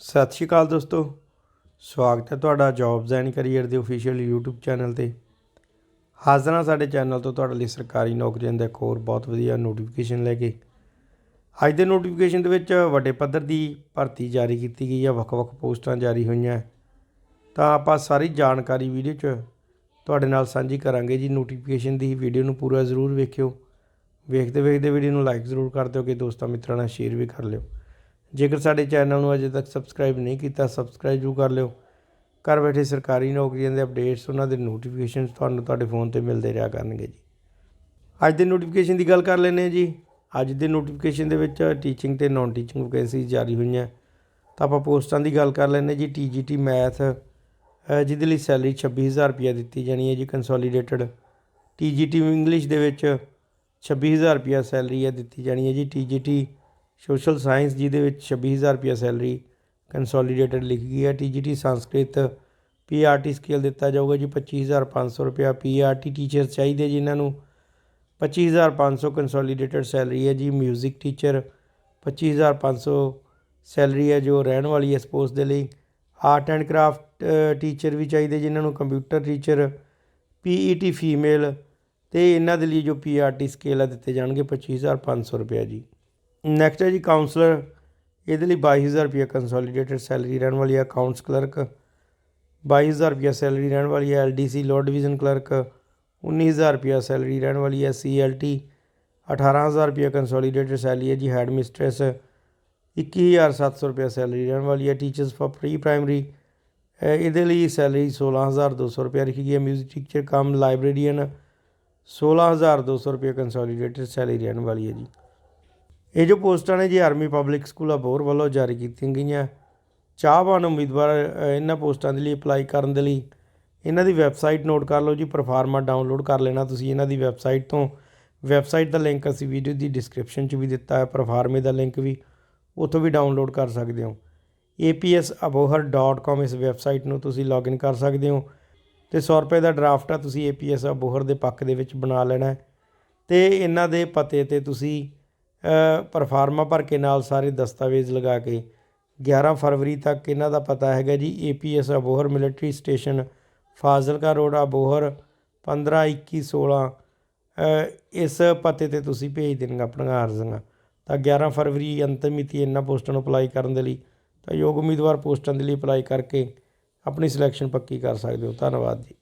ਸਤਿ ਸ਼੍ਰੀ ਅਕਾਲ ਦੋਸਤੋ। ਸਵਾਗਤ ਹੈ ਤੁਹਾਡਾ ਜੌਬਸ ਐਂਡ ਕੈਰੀਅਰ ਦੇ ਅਫੀਸ਼ੀਅਲ YouTube ਚੈਨਲ ਤੇ। ਹਾਜ਼ਰ ਹਾਂ ਸਾਡੇ ਚੈਨਲ ਤੋਂ ਤੁਹਾਡੇ ਲਈ ਸਰਕਾਰੀ ਨੌਕਰੀਆਂ ਦਾ ਇੱਕ ਹੋਰ ਬਹੁਤ ਵਧੀਆ ਨੋਟੀਫਿਕੇਸ਼ਨ ਲੈ ਕੇ। ਅੱਜ ਦੇ ਨੋਟੀਫਿਕੇਸ਼ਨ ਦੇ ਵਿੱਚ ਵੱਡੇ ਪੱਧਰ ਦੀ ਭਰਤੀ ਜਾਰੀ ਕੀਤੀ ਗਈ ਹੈ, ਵੱਖ-ਵੱਖ ਪੋਸਟਾਂ ਜਾਰੀ ਹੋਈਆਂ। ਤਾਂ ਆਪਾਂ ਸਾਰੀ ਜਾਣਕਾਰੀ ਵੀਡੀਓ 'ਚ ਤੁਹਾਡੇ ਨਾਲ ਸਾਂਝੀ ਕਰਾਂਗੇ ਜੀ। ਨੋਟੀਫਿਕੇਸ਼ਨ ਦੀ ਵੀਡੀਓ ਨੂੰ ਪੂਰਾ ਜ਼ਰੂਰ ਵੇਖਿਓ। ਵੇਖਦੇ ਵੇਖਦੇ ਵੀਡੀਓ ਨੂੰ ਲਾਈਕ ਜ਼ਰੂਰ ਕਰ ਦਿਓ ਕਿ ਦੋਸਤਾਂ ਮਿੱਤਰਾਂ ਨਾਲ ਸ਼ੇਅਰ ਵੀ ਕਰ ਲਿਓ। ਜੇਕਰ ਸਾਡੇ ਚੈਨਲ ਨੂੰ ਅਜੇ ਤੱਕ ਸਬਸਕ੍ਰਾਈਬ ਨਹੀਂ ਕੀਤਾ ਸਬਸਕ੍ਰਾਈਬ ਜ਼ਰੂਰ ਕਰ ਲਿਓ। ਘਰ ਬੈਠੇ ਸਰਕਾਰੀ ਨੌਕਰੀਆਂ ਦੇ ਅਪਡੇਟਸ ਉਹਨਾਂ ਦੇ ਨੋਟੀਫਿਕੇਸ਼ਨਸ ਤੁਹਾਨੂੰ ਤੁਹਾਡੇ ਫੋਨ ਤੇ ਮਿਲਦੇ ਰਿਹਾ ਕਰਨਗੇ ਜੀ। ਅੱਜ ਦੇ ਨੋਟੀਫਿਕੇਸ਼ਨ ਦੀ ਗੱਲ ਕਰ ਲੈਂਦੇ ਹਾਂ ਜੀ। ਅੱਜ ਦੇ ਨੋਟੀਫਿਕੇਸ਼ਨ ਦੇ ਵਿੱਚ ਟੀਚਿੰਗ ਤੇ ਨਾਨ ਟੀਚਿੰਗ ਵੈਕੈਂਸੀ ਜਾਰੀ ਹੋਈਆਂ। ਤਾਂ ਆਪਾਂ ਪੋਸਟਾਂ ਦੀ ਗੱਲ ਕਰ ਲੈਂਦੇ ਜੀ। ਟੀਜੀਟੀ ਮੈਥ ਜਿਹਦੇ ਲਈ ਸੈਲਰੀ 26000 ਰੁਪਏ ਦਿੱਤੀ ਜਾਣੀ ਹੈ ਜੀ ਕੰਸੋਲੀਡੇਟਡ ਟੀਜੀਟੀ ਇੰਗਲਿਸ਼ ਦੇ ਵਿੱਚ 26000 ਰੁਪਏ ਸੈਲਰੀ ਹੈ ਦਿੱਤੀ ਜਾਣੀ ਹੈ ਜੀ। ਟੀਜੀਟੀ ਸੋਸ਼ਲ ਸਾਇੰਸ ਜਿਹਦੇ ਵਿੱਚ 26000 ਰੁਪਏ ਸੈਲਰੀ ਕੰਸੋਲੀਡੇਟਡ ਲਿਖੀ ਗਈ ਹੈ। ਟੀਜੀਟੀ ਸੰਸਕ੍ਰਿਤ ਪੀਆਰਟੀ ਸਕੇਲ ਦਿੱਤਾ ਜਾਊਗਾ ਜੀ 25500 ਰੁਪਏ ਪੀਆਰਟੀ ਟੀਚਰ ਚਾਹੀਦੇ ਜਿਨ੍ਹਾਂ ਨੂੰ। 25500 ਕੰਸੋਲੀਡੇਟਡ ਸੈਲਰੀ ਹੈ ਜੀ 뮤직 ਟੀਚਰ 25500 ਸੈਲਰੀ ਹੈ ਜੋ ਰਹਿਣ ਵਾਲੀ ਹੈ ਸਪੋਰਟਸ ਦੇ ਲਈ। ਆਰਟ ਐਂਡ ਕਰਾਫਟ ਟੀਚਰ ਵੀ ਚਾਹੀਦੇ ਜਿਨ੍ਹਾਂ ਨੂੰ ਕੰਪਿਊਟਰ ਟੀਚਰ ਪੀਈਟੀ ਫੀਮੇਲ ਤੇ ਇਹਨਾਂ ਦੇ ਲਈ ਜੋ ਪੀਆਰਟੀ ਸਕੇਲ ਆ ਦਿੱਤੇ ਜਾਣਗੇ 25500 ਰੁਪਏ ਜੀ। ਨੈਕਸਟ ਹੈ ਜੀ ਕਾਉਂਸਲਰ ਇਹਦੇ ਲਈ 22000 ਰੁਪਏ ਕੰਸੋਲੀਡੇਟਡ ਸੈਲਰੀ ਰਹਿਣ ਵਾਲੀ ਹੈ ਅਕਾਊਂਟਸ ਕਲਰਕ 22000 ਰੁਪਏ ਸੈਲਰੀ ਰਹਿਣ ਵਾਲੀ ਹੈ ਐਲਡੀਸੀ ਲੋ ਡਿਵੀਜ਼ਨ ਕਲਰਕ 19000 ਰੁਪਏ ਸੈਲਰੀ ਰਹਿਣ ਵਾਲੀ ਹੈ ਸੀਐਲਟੀ 18000 ਰੁਪਏ ਕੰਸੋਲੀਡੇਟਡ ਸੈਲਰੀ ਹੈ ਜੀ ਹੈਡ ਮਿਸਟ੍ਰੈਸ 21700 ਰੁਪਏ ਸੈਲਰੀ ਰਹਿਣ ਵਾਲੀ ਹੈ ਟੀਚਰਸ ਫॉर ਪ੍ਰੀ ਪ੍ਰਾਇਮਰੀ ਇਹਦੇ ਲਈ ਸੈਲਰੀ 16200 ਰੁਪਏ ਲਿਖੀ ਗਈ ਹੈ ਮਿਊਜ਼ਿਕ ਟੀਚਰ ਕਮ ਲਾਇਬ੍ਰੇਰੀਅਨ 16200 ਰੁਪਏ ਕੰਸੋਲੀਡੇਟਡ ਸੈਲਰੀ ਰਹਿਣ ਵਾਲੀ ਹੈ ਜੀ। ਇਹ ਜੋ ਪੋਸਟਾਂ ਨੇ ਜੀ ਆਰਮੀ ਪਬਲਿਕ ਸਕੂਲ ਅਬੋਹਰ ਵੱਲੋਂ ਜਾਰੀ ਕੀਤੀਆਂ ਗਈਆਂ। ਚਾਹਵਾਨ ਉਮੀਦਵਾਰ ਇਹਨਾਂ ਪੋਸਟਾਂ ਦੇ ਲਈ ਅਪਲਾਈ ਕਰਨ ਦੇ ਲਈ ਇਹਨਾਂ ਦੀ ਵੈਬਸਾਈਟ ਨੋਟ ਕਰ ਲਓ ਜੀ, ਪਰਫਾਰਮਾ ਡਾਊਨਲੋਡ ਕਰ ਲੈਣਾ ਤੁਸੀਂ ਇਹਨਾਂ ਦੀ ਵੈਬਸਾਈਟ ਤੋਂ। ਵੈਬਸਾਈਟ ਦਾ ਲਿੰਕ ਅਸੀਂ ਵੀਡੀਓ ਦੀ ਡਿਸਕ੍ਰਿਪਸ਼ਨ 'ਚ ਵੀ ਦਿੱਤਾ ਹੈ, ਪਰਫਾਰਮੇ ਦਾ ਲਿੰਕ ਵੀ, ਉੱਥੋਂ ਵੀ ਡਾਊਨਲੋਡ ਕਰ ਸਕਦੇ ਹੋ। Apsabohar.com ਇਸ ਵੈਬਸਾਈਟ ਨੂੰ ਤੁਸੀਂ ਲੌਗਇਨ ਕਰ ਸਕਦੇ ਹੋ। ਤੇ 100 ਰੁਪਏ ਦਾ ਡਰਾਫਟ ਆ, ਤੁਸੀਂ APS ਅਬੋਹਰ ਦੇ ਪੱਖ ਦੇ ਵਿੱਚ ਬਣਾ ਲੈਣਾ ਹੈ। ਤੇ ਇਹਨਾਂ ਦੇ ਪਤੇ ਤੇ ਤੁਸੀਂ ਪਰਫਾਰਮਾ ਭਰ ਕੇ ਨਾਲ ਸਾਰੇ ਦਸਤਾਵੇਜ਼ ਲਗਾ ਕੇ 11 ਫਰਵਰੀ ਤੱਕ ਇਹਨਾਂ ਦਾ ਪਤਾ ਹੈਗਾ ਜੀ APS Abohar military station Fazilka road Abohar 15 21 16 ਇਸ ਪਤੇ ਤੇ ਤੁਸੀਂ ਭੇਜ ਦੇਣਗੇ ਆਪਣੀਆਂ ਅਰਜ਼ੀਆਂ। ਤਾਂ 11 ਫਰਵਰੀ ਅੰਤਮ ਮਿਤੀ ਇਹਨਾਂ ਪੋਸਟਾਂ ਨੂੰ ਅਪਲਾਈ ਕਰਨ ਦੇ ਲਈ, ਤਾਂ ਯੋਗ ਉਮੀਦਵਾਰ ਪੋਸਟਾਂ ਦੇ ਲਈ ਅਪਲਾਈ ਕਰਕੇ ਆਪਣੀ ਸਿਲੈਕਸ਼ਨ ਪੱਕੀ ਕਰ ਸਕਦੇ ਹੋ। ਧੰਨਵਾਦ ਜੀ।